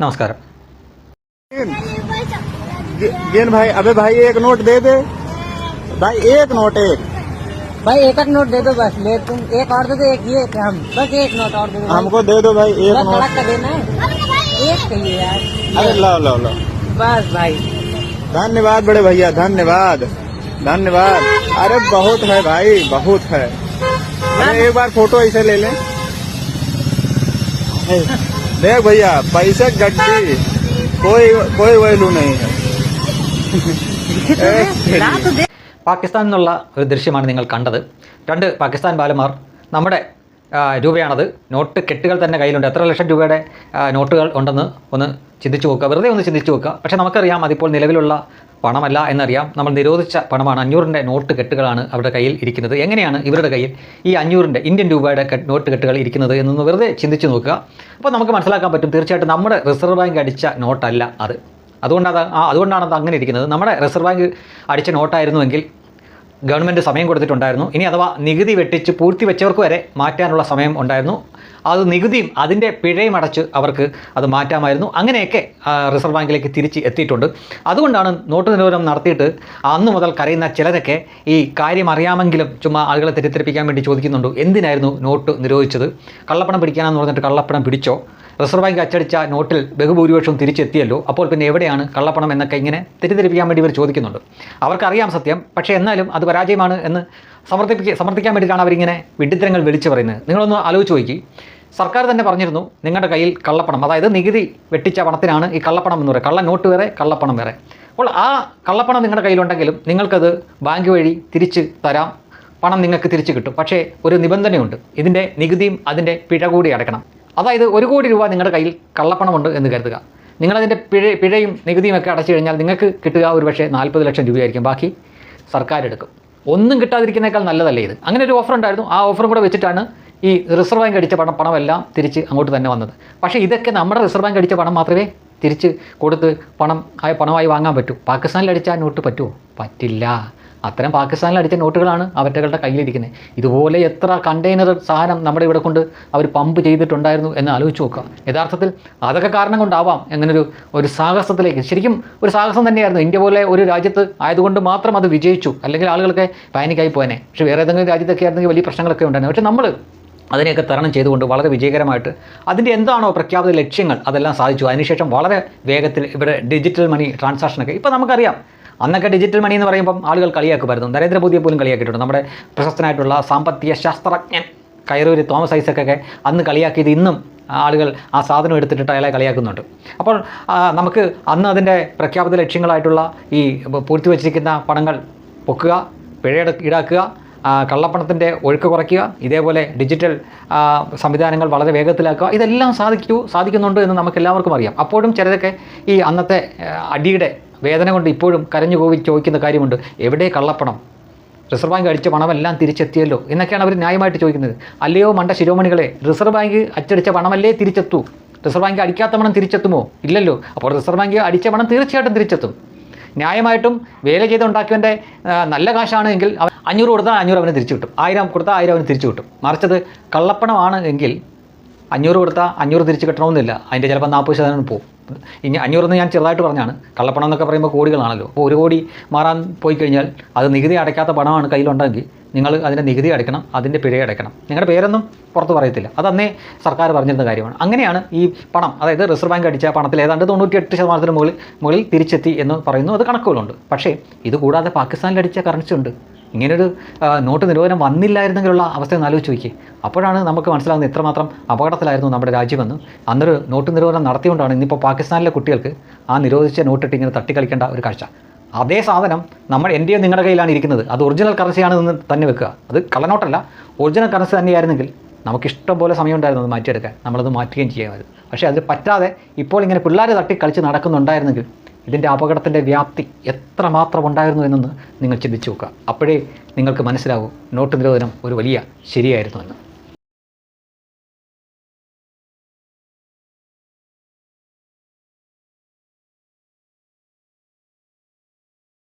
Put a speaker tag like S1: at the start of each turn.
S1: നമസ്കാരം
S2: गेन भाई अबे भाई एक नोट दे दे भाई एक नोट एक
S3: भाई एक एक नोट दे दो बस ले तुम एक और दे दो एक ये कि हम बस एक नोट और दे दो भाई।
S2: हमको दे दो भाई एक
S3: बस
S2: नोट
S3: सड़क का देना है एक चाहिए यार
S2: अरे लो लो लो
S3: बस भाई
S2: धन्यवाद बड़े भैया धन्यवाद धन्यवाद अरे बहुत है भाई बहुत है अरे एक बार फोटो ऐसे ले लें देख भैया पैसे गड्डी कोई कोई वैल्यू नहीं है
S3: ला तो दे
S1: പാകിസ്ഥാനിൽ നിന്നുള്ള ഒരു ദൃശ്യമാണ് നിങ്ങൾ കണ്ടത് രണ്ട് പാകിസ്ഥാൻ ബാലന്മാർ നമ്മുടെ ആ, രൂപയാണത് നോട്ട് കെട്ടുകൾ തന്നെ കയ്യിലുണ്ട് എത്ര ലക്ഷം രൂപയുടെ ആ, നോട്ടുകൾ ഉണ്ടെന്ന് ഒന്ന് ചിന്തിച്ചു നോക്കുക വെറുതെ ഒന്ന് ചിന്തിച്ചു നോക്കുക പക്ഷേ നമുക്കറിയാം അതിപ്പോൾ നിലവിലുള്ള പണമല്ല എന്നറിയാം. നമ്മൾ നിരോധിച്ച പണമാണ്. അഞ്ഞൂറിന്റെ നോട്ട് കെട്ടുകളാണ് അവരുടെ കയ്യിൽ ഇരിക്കുന്നത്. എങ്ങനെയാണ് ഇവരുടെ കയ്യിൽ ഈ അഞ്ഞൂറിന്റെ ഇന്ത്യൻ രൂപയുടെ നോട്ട് കെട്ടുകൾ ഇരിക്കുന്നത് എന്നൊന്ന് വെറുതെ ചിന്തിച്ചു നോക്കുക. അപ്പോൾ നമുക്ക് മനസ്സിലാക്കാൻ പറ്റും തീർച്ചയായിട്ടും നമ്മുടെ റിസർവ് ബാങ്ക് അടിച്ച നോട്ടല്ല അത്. അതുകൊണ്ടാണ് ആ അതുകൊണ്ടാണ് അത് അങ്ങനെ ഇരിക്കുന്നത്. നമ്മുടെ റിസർവ് ബാങ്ക് അടിച്ച നോട്ടായിരുന്നുവെങ്കിൽ ഗവൺമെന്റ് സമയം കൊടുത്തിട്ടുണ്ടായിരുന്നു. ഇനി അഥവാ നികുതി വെട്ടിച്ച് പൂഴ്ത്തി വെച്ചവർക്ക് വരെ മാറ്റാനുള്ള സമയം ഉണ്ടായിരുന്നു. അത് നികുതിയും അതിന്റെ പിഴയും അടച്ച് അവർക്ക് അത് മാറ്റാമായിരുന്നു. അങ്ങനെയൊക്കെ റിസർവ് ബാങ്കിലേക്ക് തിരിച്ച് എത്തിയിട്ടുണ്ട്. അതുകൊണ്ടാണ് നോട്ട് നിരോധനം നടത്തിയിട്ട് അന്ന് മുതൽ കരയുന്ന ചിലരൊക്കെ ഈ കാര്യം അറിയാമെങ്കിലും ചുമ്മാ ആളുകളെ തെറ്റിദ്ധരിപ്പിക്കാൻ വേണ്ടി ചോദിക്കുന്നുണ്ട്. എന്തിനായിരുന്നു നോട്ട് നിരോധിച്ചത്? കള്ളപ്പണം പിടിക്കാനെന്ന് പറഞ്ഞിട്ട് കള്ളപ്പണം പിടിച്ചോ? റിസർവ് ബാങ്ക് അച്ചടിച്ച നോട്ടിൽ ബഹുഭൂരിപക്ഷവും തിരിച്ചെത്തിയല്ലോ. അപ്പോൾ പിന്നെ എവിടെയാണ് കള്ളപ്പണം എന്നൊക്കെ ഇങ്ങനെ തെറ്റിദ്ധരിപ്പിക്കാൻ വേണ്ടി ഇവർ ചോദിക്കുന്നുണ്ട്. അവർക്കറിയാം സത്യം. പക്ഷേ എന്നാലും അത് പരാജയമാണ് എന്ന് സമർത്ഥിപ്പിക്കുക സമർത്ഥിക്കാൻ വേണ്ടിയിട്ടാണ് അവരിങ്ങനെ വിഡിത്തരങ്ങൾ വിളിച്ചു പറയുന്നത്. നിങ്ങളൊന്ന് ആലോചിച്ച് നോക്കി. സർക്കാർ തന്നെ പറഞ്ഞിരുന്നു നിങ്ങളുടെ കയ്യിൽ കള്ളപ്പണം അതായത് നികുതി വെട്ടിച്ച പണത്തിനാണ് ഈ കള്ളപ്പണം എന്ന് പറയുക കള്ള നോട്ട് വേറെ കള്ളപ്പണം വേറെ. അപ്പോൾ ആ കള്ളപ്പണം നിങ്ങളുടെ കയ്യിലുണ്ടെങ്കിലും നിങ്ങൾക്കത് ബാങ്ക് വഴി തിരിച്ച് തരാം. പണം നിങ്ങൾക്ക് തിരിച്ചു കിട്ടും. പക്ഷേ ഒരു നിബന്ധനയുണ്ട്. ഇതിന്റെ നികുതിയും അതിന്റെ പിഴ കൂടി അടയ്ക്കണം. അതായത് ഒരു കോടി രൂപ നിങ്ങളുടെ കയ്യിൽ കള്ളപ്പണമുണ്ട് എന്ന് കരുതുക. നിങ്ങളതിന്റെ പിഴ പിഴയും നികുതിയും ഒക്കെ അടച്ചു കഴിഞ്ഞാൽ നിങ്ങൾക്ക് കിട്ടുക ഒരു പക്ഷേ നാൽപ്പത് ലക്ഷം രൂപയായിരിക്കും. ബാക്കി സർക്കാർ എടുക്കും. ഒന്നും കിട്ടാതിരിക്കുന്നേക്കാൾ നല്ലതല്ലേ ഇത്? അങ്ങനെ ഒരു ഓഫർ ഉണ്ടായിരുന്നു. ആ ഓഫറും കൂടെ വെച്ചിട്ടാണ് ഈ റിസർവ് ബാങ്ക് അടിച്ച പണം പണമെല്ലാം തിരിച്ച് അങ്ങോട്ട് തന്നെ വന്നത്. പക്ഷേ ഇതൊക്കെ നമ്മുടെ റിസർവ് ബാങ്ക് അടിച്ച പണം മാത്രമേ തിരിച്ച് കൊടുത്ത് പണം ആയ പണമായി വാങ്ങാൻ പറ്റൂ. പാകിസ്ഥാനിൽ അടിച്ച നോട്ട് പറ്റുമോ? പറ്റില്ല. അത്തരം പാകിസ്ഥാനിൽ അടിച്ച നോട്ടുകളാണ് അവറ്റകളുടെ കയ്യിലിരിക്കുന്നത്. ഇതുപോലെ എത്ര കണ്ടെയ്നർ സാധനം നമ്മുടെ ഇവിടെ കൊണ്ട് അവർ പമ്പ് ചെയ്തിട്ടുണ്ടായിരുന്നു എന്ന് ആലോചിച്ച് നോക്കുക. യഥാർത്ഥത്തിൽ അതൊക്കെ കാരണം കൊണ്ടാവാം അങ്ങനൊരു ഒരു സാഹസത്തിലേക്ക്. ശരിക്കും ഒരു സാഹസം തന്നെയായിരുന്നു. ഇന്ത്യ പോലെ ഒരു രാജ്യത്ത് ആയതുകൊണ്ട് മാത്രം അത് വിജയിച്ചു. അല്ലെങ്കിൽ ആളുകളൊക്കെ പാനിക്കായി പോയനെ. പക്ഷേ വേറെ ഏതെങ്കിലും രാജ്യത്തൊക്കെ ആയിരുന്നെങ്കിൽ വലിയ പ്രശ്നങ്ങളൊക്കെ ഉണ്ടായിരുന്നു. പക്ഷേ നമ്മൾ അതിനെയൊക്കെ തരണം ചെയ്തുകൊണ്ട് വളരെ വിജയകരമായിട്ട് അതിന്റെ എന്താണോ പ്രഖ്യാപിത ലക്ഷ്യങ്ങൾ അതെല്ലാം സാധിച്ചു. അതിനുശേഷം വളരെ വേഗത്തിൽ ഇവിടെ ഡിജിറ്റൽ മണി ട്രാൻസാക്ഷനൊക്കെ ഇപ്പോൾ നമുക്കറിയാം അന്നൊക്കെ ഡിജിറ്റൽ മണി എന്ന് പറയുമ്പം ആളുകൾ കളിയാക്കുമായിരുന്നു. നരേന്ദ്രമോദിയെ പോലും കളിയാക്കിയിട്ടുണ്ട്. നമ്മുടെ പ്രശസ്തനായിട്ടുള്ള സാമ്പത്തിക ശാസ്ത്രജ്ഞൻ കയറൂര് തോമസ് ഐസക്കൊക്കെ അന്ന് കളിയാക്കിയത് ഇന്നും ആളുകൾ ആ സാധനം എടുത്തിട്ട് അയാളെ കളിയാക്കുന്നുണ്ട്. അപ്പോൾ നമുക്ക് അന്ന് അതിന്റെ പ്രഖ്യാപിത ലക്ഷ്യങ്ങളായിട്ടുള്ള ഈ പൂഴ്ത്തി വച്ചിരിക്കുന്ന പണങ്ങൾ പൊക്കുക പിഴ ഈടാക്കുക കള്ളപ്പണത്തിന്റെ ഒഴുക്ക് കുറയ്ക്കുക ഇതേപോലെ ഡിജിറ്റൽ സംവിധാനങ്ങൾ വളരെ വേഗത്തിലാക്കുക ഇതെല്ലാം സാധിക്കൂ സാധിക്കുന്നുണ്ട് എന്ന് നമുക്ക് എല്ലാവർക്കും അറിയാം. അപ്പോഴും ചിലതൊക്കെ ഈ അന്നത്തെ അടിയുടെ വേദന കൊണ്ട് ഇപ്പോഴും കരഞ്ഞു കോവി ചോദിക്കുന്ന കാര്യമുണ്ട്. എവിടെ കള്ളപ്പണം? റിസർവ് ബാങ്ക് അടിച്ച പണമെല്ലാം തിരിച്ചെത്തിയല്ലോ എന്നൊക്കെയാണ് അവർ ന്യായമായിട്ട് ചോദിക്കുന്നത്. അല്ലയോ മണ്ട ശിരോമണികളെ റിസർവ് ബാങ്ക് അച്ചടിച്ച പണമല്ലേ തിരിച്ചെത്തൂ? റിസർവ് ബാങ്ക് അടിക്കാത്ത പണം തിരിച്ചെത്തുമോ? ഇല്ലല്ലോ. അപ്പോൾ റിസർവ് ബാങ്ക് അടിച്ച പണം തീർച്ചയായിട്ടും തിരിച്ചെത്തും. ന്യായമായിട്ടും വേല ചെയ്തുണ്ടാക്കിയവന്റെ നല്ല കാശാണ് എങ്കിൽ അവൻ അഞ്ഞൂറ് കൊടുത്താൽ അഞ്ഞൂറ് അവന് തിരിച്ചു കിട്ടും. ആയിരം കൊടുത്താൽ ആയിരം അവന് തിരിച്ചു കിട്ടും. മറിച്ചത് കള്ളപ്പണമാണ് എങ്കിൽ അഞ്ഞൂറ് കൊടുത്താൽ അഞ്ഞൂറ് തിരിച്ചു കിട്ടണമെന്നില്ല. അതിന്റെ ചിലപ്പോൾ നാൽപ്പത് ശതമാനം പോകും ഇനി അഞ്ഞൂറെന്ന് ഞാൻ ചെറുതായിട്ട് പറഞ്ഞാണ്. കള്ളപ്പണം എന്നൊക്കെ പറയുമ്പോൾ കോടികളാണല്ലോ. അപ്പോൾ ഒരു കോടി മാറാൻ പോയി കഴിഞ്ഞാൽ അത് നികുതി അടയ്ക്കാത്ത പണമാണ് കയ്യിലുണ്ടെങ്കിൽ നിങ്ങൾ അതിന്റെ നികുതി അടയ്ക്കണം അതിന്റെ പിഴ അടയ്ക്കണം. നിങ്ങളുടെ പേരൊന്നും പുറത്ത് പറയത്തില്ല. അത് അന്നേ സർക്കാർ പറഞ്ഞിരുന്ന കാര്യമാണ്. അങ്ങനെയാണ് ഈ പണം അതായത് റിസർവ് ബാങ്ക് അടിച്ച പണത്തിൽ ഏതാണ്ട് തൊണ്ണൂറ്റിയെട്ട് ശതമാനത്തിന് മുകളിൽ മുകളിൽ തിരിച്ചെത്തി എന്ന് പറയുന്നു. അത് കണക്കുകളുണ്ട്. പക്ഷേ ഇത് കൂടാതെ പാകിസ്ഥാനിൽ അടിച്ച കറൻസി ഉണ്ട്. ഇങ്ങനൊരു നോട്ട് നിരോധനം വന്നില്ലായിരുന്നെങ്കിലുള്ള അവസ്ഥ ഒന്ന് ആലോചിച്ച് നോക്കി അപ്പോഴാണ് നമുക്ക് മനസ്സിലാവുന്നത് എത്രമാത്രം അപകടത്തിലായിരുന്നു നമ്മുടെ രാജ്യമെന്ന്. അന്നൊരു നോട്ട് നിരോധനം നടത്തിക്കൊണ്ടാണ് ഇന്നിപ്പോൾ പാകിസ്ഥാനിലെ കുട്ടികൾക്ക് ആ നിരോധിച്ച നോട്ടിട്ട് ഇങ്ങനെ തട്ടിക്കളിക്കേണ്ട ഒരു കാഴ്ച. അതേ സാധനം നമ്മൾ എന്റെയോ നിങ്ങളുടെ കയ്യിലാണ് ഇരിക്കുന്നത്. അത് ഒറിജിനൽ കറൻസിയാണെന്ന് തന്നെ വെക്കുക. അത് കള്ളനോട്ടല്ല. ഒറിജിനൽ കറൻസി തന്നെയായിരുന്നെങ്കിൽ നമുക്കിഷ്ടം പോലെ സമയം ഉണ്ടായിരുന്നു അത് മാറ്റിയെടുക്കാൻ. നമ്മളത് മാറ്റുകയും ചെയ്യാമായിരുന്നു. പക്ഷേ അത് പറ്റാതെ ഇപ്പോൾ ഇങ്ങനെ പിള്ളേർ തട്ടി കളിച്ച് നടക്കുന്നുണ്ടായിരുന്നെങ്കിൽ ഇതിന്റെ അപകടത്തിന്റെ വ്യാപ്തി എത്രമാത്രം ഉണ്ടായിരുന്നു എന്നൊന്ന് നിങ്ങൾ ചിന്തിച്ചു നോക്കുക. അപ്പോഴേ നിങ്ങൾക്ക് മനസ്സിലാവും നോട്ട് നിരോധനം ഒരു വലിയ ശരിയായിരുന്നു എന്ന്.